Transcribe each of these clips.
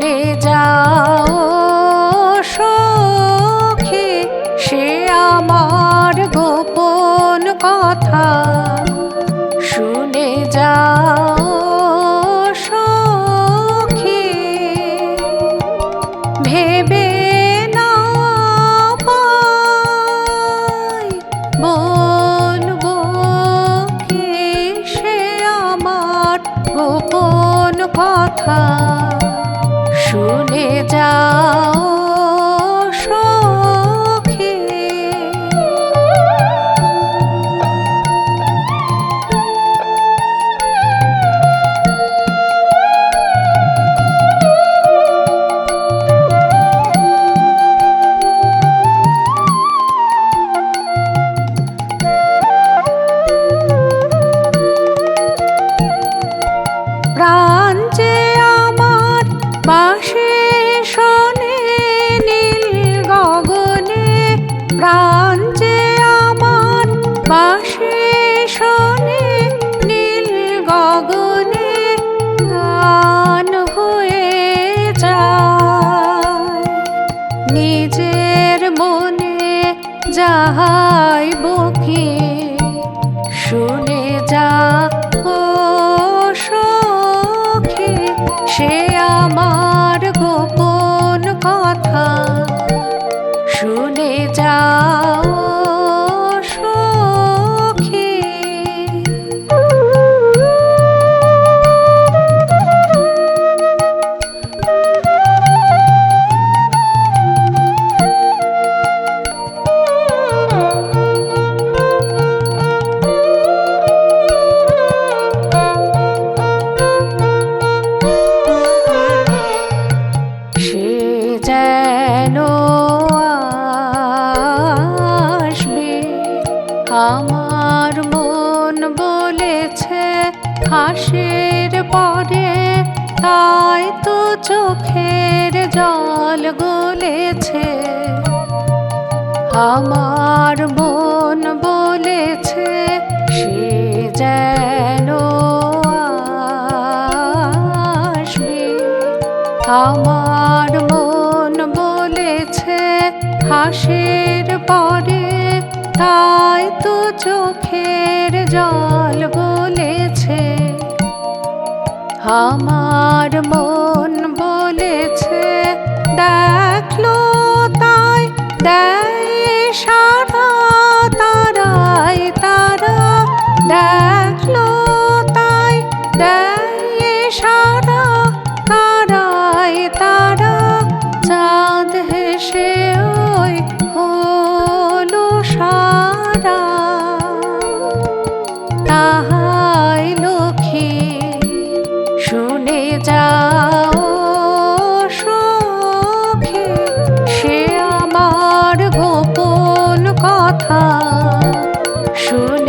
নে যাও, সখী, সে আমার গোপন কথা। শুনে যাও, সখী, ভেবে না বলব কি সে আমার গোপন কথা। শুনে যাও। যাহাই বকে শুনে। আমার মন বলেছে হাসির পরে, তাই তো চোখের জল গলেছে। আমার মন বলেছে সে যেন আমার মন বলেছে হাসির পরে তাই তো চোখের জল বলেছে, আমার মন বলেছে, দেখল তাই, দেয় তারাই তারা, দেখল তাই, দেয় সারা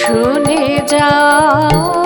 শুনে যাও।